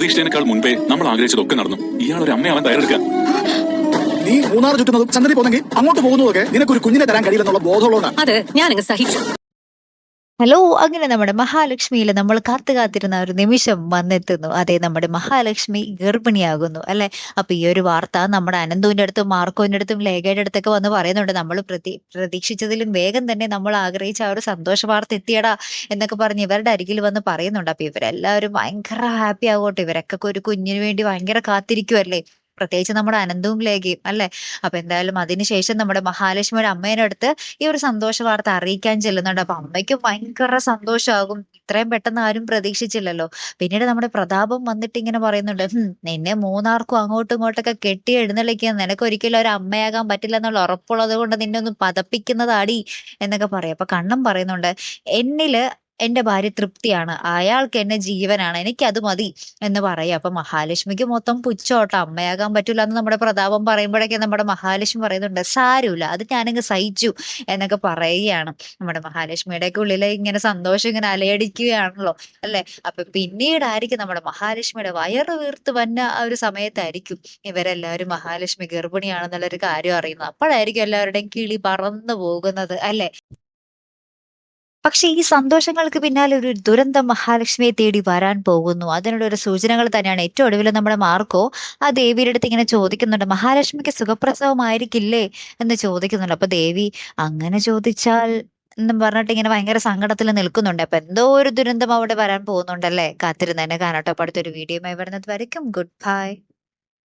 പ്രതീക്ഷിച്ചതിനേക്കാൾ മുൻപേ നമ്മൾ ആഗ്രഹിച്ചതൊക്കെ നടന്നു. ഇയാൾ ഒരു അമ്മയാവാൻ തയ്യാറെടുക്കുക നീ മൂന്നാർ ചുറ്റുന്നതും ചന്ദ്രനി പോന്നെങ്കിൽ അങ്ങോട്ട് പോകുന്നതൊക്കെ നിനക്കൊരു കുഞ്ഞിനെ തരാൻ കഴിയില്ലെന്നുള്ള ബോധമുള്ളതാണ് അത് ഞാനങ്ങ് സഹിച്ചു. ഹലോ അങ്ങനെ നമ്മുടെ മഹാലക്ഷ്മിയിൽ നമ്മൾ കാത്തു കാത്തിരുന്ന ഒരു നിമിഷം വന്നെത്തുന്നു. അതെ നമ്മുടെ മഹാലക്ഷ്മി ഗർഭിണിയാകുന്നു അല്ലെ? അപ്പൊ ഈ ഒരു വാർത്ത നമ്മുടെ അനന്തുവിന്റെ അടുത്തും മാർക്കോവിന്റെ അടുത്തും ലേഖയുടെ അടുത്തൊക്കെ വന്ന് പറയുന്നുണ്ട്. നമ്മൾ പ്രതി പ്രതീക്ഷിച്ചതിലും വേഗം തന്നെ നമ്മൾ ആഗ്രഹിച്ച ആ ഒരു സന്തോഷ വാർത്ത എത്തിയടാ എന്നൊക്കെ പറഞ്ഞ് ഇവരുടെ അരികിൽ വന്ന് പറയുന്നുണ്ട്. അപ്പൊ ഇവരെല്ലാവരും ഭയങ്കര ഹാപ്പി ആകോട്ടെ ഇവരൊക്കെ ഒരു കുഞ്ഞിന് വേണ്ടി ഭയങ്കര കാത്തിരിക്കുവല്ലേ? പ്രത്യേകിച്ച് നമ്മുടെ അനന്തവും ലേഖയും അല്ലെ? അപ്പൊ എന്തായാലും അതിനുശേഷം നമ്മുടെ മഹാലക്ഷ്മിയുടെ അമ്മേനെ അടുത്ത് ഈ ഒരു സന്തോഷ വാർത്ത അറിയിക്കാൻ ചെല്ലുന്നുണ്ട്. അപ്പൊ അമ്മയ്ക്ക് ഭയങ്കര സന്തോഷമാകും. ഇത്രയും പെട്ടെന്ന് ആരും പ്രതീക്ഷിച്ചില്ലല്ലോ. പിന്നീട് നമ്മുടെ പ്രതാപം വന്നിട്ട് ഇങ്ങനെ പറയുന്നുണ്ട് നിന്നെ മൂന്നാർക്കും അങ്ങോട്ടും ഇങ്ങോട്ടൊക്കെ കെട്ടി എഴുന്നള്ളിക്കാൻ നിനക്ക് ഒരിക്കലും ഒരു അമ്മയാകാൻ പറ്റില്ല എന്നുള്ള ഉറപ്പുള്ളത് കൊണ്ട് നിന്നെ ഒന്ന് പതപ്പിക്കുന്നതാടി എന്നൊക്കെ പറയും. അപ്പൊ കണ്ണം പറയുന്നുണ്ട് എന്നിൽ എന്റെ ഭാര്യ തൃപ്തിയാണ്. അയാൾക്ക് എന്നെ ജീവനാണ്. എനിക്ക് അത് മതി എന്ന് പറയുക. അപ്പൊ മഹാലക്ഷ്മിക്ക് മൊത്തം പുച്ഛോട്ടോ അമ്മയാകാൻ പറ്റൂല എന്ന് നമ്മുടെ പ്രതാപം പറയുമ്പോഴൊക്കെ നമ്മുടെ മഹാലക്ഷ്മി പറയുന്നുണ്ട്. സാരമില്ല അത് ഞാനങ്ങ് സഹിച്ചു എന്നൊക്കെ പറയുകയാണ്. നമ്മുടെ മഹാലക്ഷ്മിയുടെ ഒക്കെ ഇങ്ങനെ സന്തോഷം ഇങ്ങനെ അലയടിക്കുകയാണല്ലോ അല്ലെ? അപ്പൊ പിന്നീടായിരിക്കും നമ്മുടെ മഹാലക്ഷ്മിയുടെ വയറ് വീർത്ത് വന്ന ആ ഒരു സമയത്തായിരിക്കും ഇവരെല്ലാവരും മഹാലക്ഷ്മി ഗർഭിണിയാണെന്നുള്ളൊരു കാര്യം അറിയുന്നത്. അപ്പോഴായിരിക്കും എല്ലാവരുടെയും കിളി പറന്നു പോകുന്നത് അല്ലെ? പക്ഷെ ഈ സന്തോഷങ്ങൾക്ക് പിന്നാലെ ഒരു ദുരന്തം മഹാലക്ഷ്മിയെ തേടി വരാൻ പോകുന്നു. അതിനുള്ള ഒരു സൂചനകൾ തന്നെയാണ്. ഏറ്റവും ഒടുവിൽ നമ്മുടെ മാർക്കോ ആ ദേവിയുടെ അടുത്ത് ഇങ്ങനെ ചോദിക്കുന്നുണ്ട്. മഹാലക്ഷ്മിക്ക് സുഖപ്രസവമായിരിക്കില്ലേ എന്ന് ചോദിക്കുന്നുണ്ട്. അപ്പൊ ദേവി അങ്ങനെ ചോദിച്ചാൽ എന്നും പറഞ്ഞിട്ട് ഇങ്ങനെ ഭയങ്കര സങ്കടത്തിൽ നിൽക്കുന്നുണ്ട്. അപ്പൊ എന്തോ ഒരു ദുരന്തം അവിടെ വരാൻ പോകുന്നുണ്ടല്ലേ? കാത്തിരുന്നതിനെ കാണട്ടെ. അടുത്തൊരു വീഡിയോയുമായി വരുന്നത് വരയ്ക്കും. Good bye.